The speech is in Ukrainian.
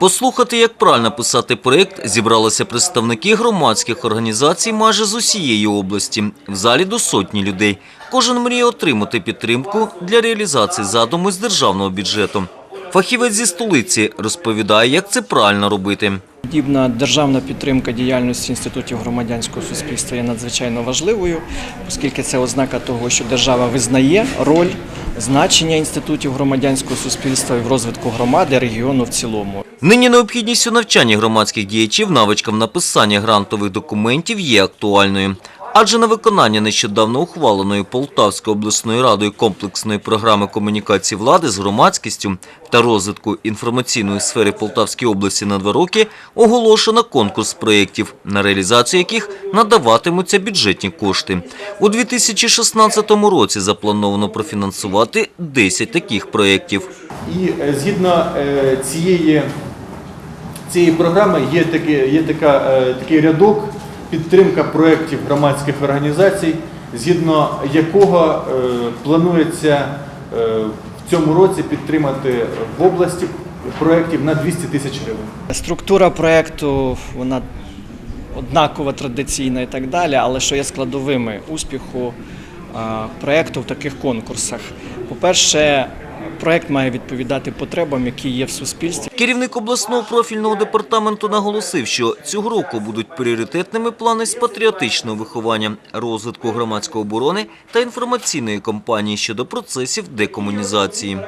Послухати, як правильно писати проєкт, зібралися представники громадських організацій майже з усієї області. В залі до сотні людей. Кожен мріє отримати підтримку для реалізації задуму з державного бюджету. Фахівець зі столиці розповідає, як це правильно робити. Подібна державна підтримка діяльності інститутів громадянського суспільства є надзвичайно важливою, оскільки це ознака того, що держава визнає роль значення інститутів громадянського суспільства в розвитку громади, регіону в цілому. Нині необхідність у навчанні громадських діячів навичкам написання грантових документів є актуальною. Адже на виконання нещодавно ухваленої Полтавською обласною радою комплексної програми комунікації влади з громадськістю та розвитку інформаційної сфери Полтавської області на два роки оголошено конкурс проєктів, на реалізацію яких надаватимуться бюджетні кошти. У 2016 році заплановано профінансувати 10 таких проєктів. І е, згідно е, цієї, цієї програми є, такі, є така, е, такий рядок підтримка проєктів громадських організацій, згідно якого е, планується е, в цьому році підтримати в області проєктів на 200 тисяч гривень. Структура проєкту вона однакова, традиційна і так далі, але що є складовими успіху а, проєкту в таких конкурсах? По-перше, проєкт має відповідати потребам, які є в суспільстві. Керівник обласного профільного департаменту наголосив, що цього року будуть пріоритетними плани з патріотичного виховання, розвитку громадської оборони та інформаційної кампанії щодо процесів декомунізації.